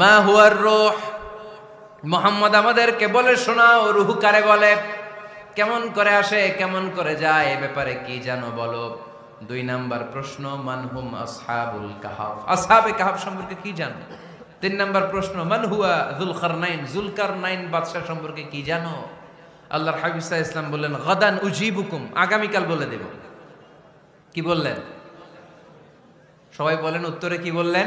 মা হুয়ার রোহ। মোহাম্মদ আমাদেরকে বলে শোনাও, রুহু কারে বলে? কেমন করে আসে, কেমন করে যায়, এ ব্যাপারে কি জানো বলো? দুই নাম্বার প্রশ্ন, মানহুম আসহাবুল কাহাফ আসহাবে কাহাফ সম্পর্কে কি জানো? তিন নাম্বার প্রশ্ন, মান হুয়া জুলকার নাইন জুলকার নাইন বাদশাহ সম্পর্কে কি জানো? আল্লাহর হাবিসা ইসলাম বললেন, গদান উজিবুকুম। আগামীকাল বলে দেব। কি বললেন? সবাই বলেন, উত্তরে কি বললেন?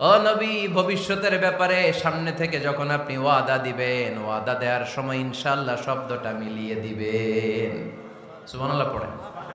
ও নবী ভবিষ্যতের ব্যাপারে সামনে থেকে যখন আপনি ওয়াদা দিবেন, ওয়াদা দেওয়ার সময় ইনশাল্লাহ শব্দটা মিলিয়ে দিবেন। সুবহানাল্লাহ, পড়েন।